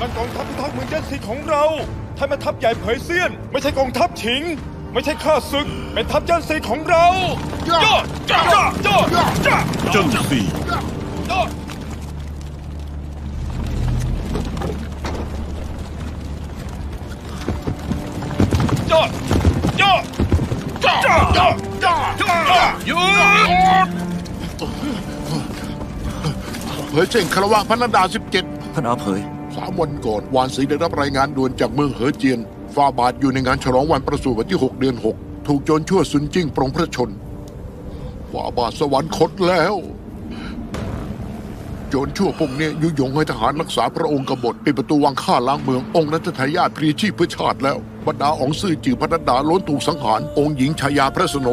มันกองทัพทักษ์เมืองเจ็ดสีของเราท่านมาทัพใหญ่เผยเสี้ยน ไม่ใช่กองทัพฉิง ไม่ใช่ข้าศึก เป็นทัพเจ้าสีของเราเจ้าเจ้าเจ้าเจ้าเจ้าสีเจ้าเจ้าเจ้า เผยเส้นคารวะพระนันดาท่านอาเผย17สามวันก่อนวานสีได้รับรายงานด่วนจากเมืองเหอเจียนฟาบาทอยู่ในงานฉลองวันประสูติวันที่ 6 เดือน 6 ถูกโจรชั่วซุนจิ้งปรงพระชนฟาบาทสวรรคตแล้ว โจรชั่วพวกเนี้ยยุยงให้ทหารรักษาพระองค์กบฏปิดประตูวังฆ่าล้างเมืององค์รัชทายาทพรีชีพเพื่อชาติแล้วบรรดาอองซื่อจือพระนัดดาล้วนถูกสังหารองค์หญิงชายาพระสนม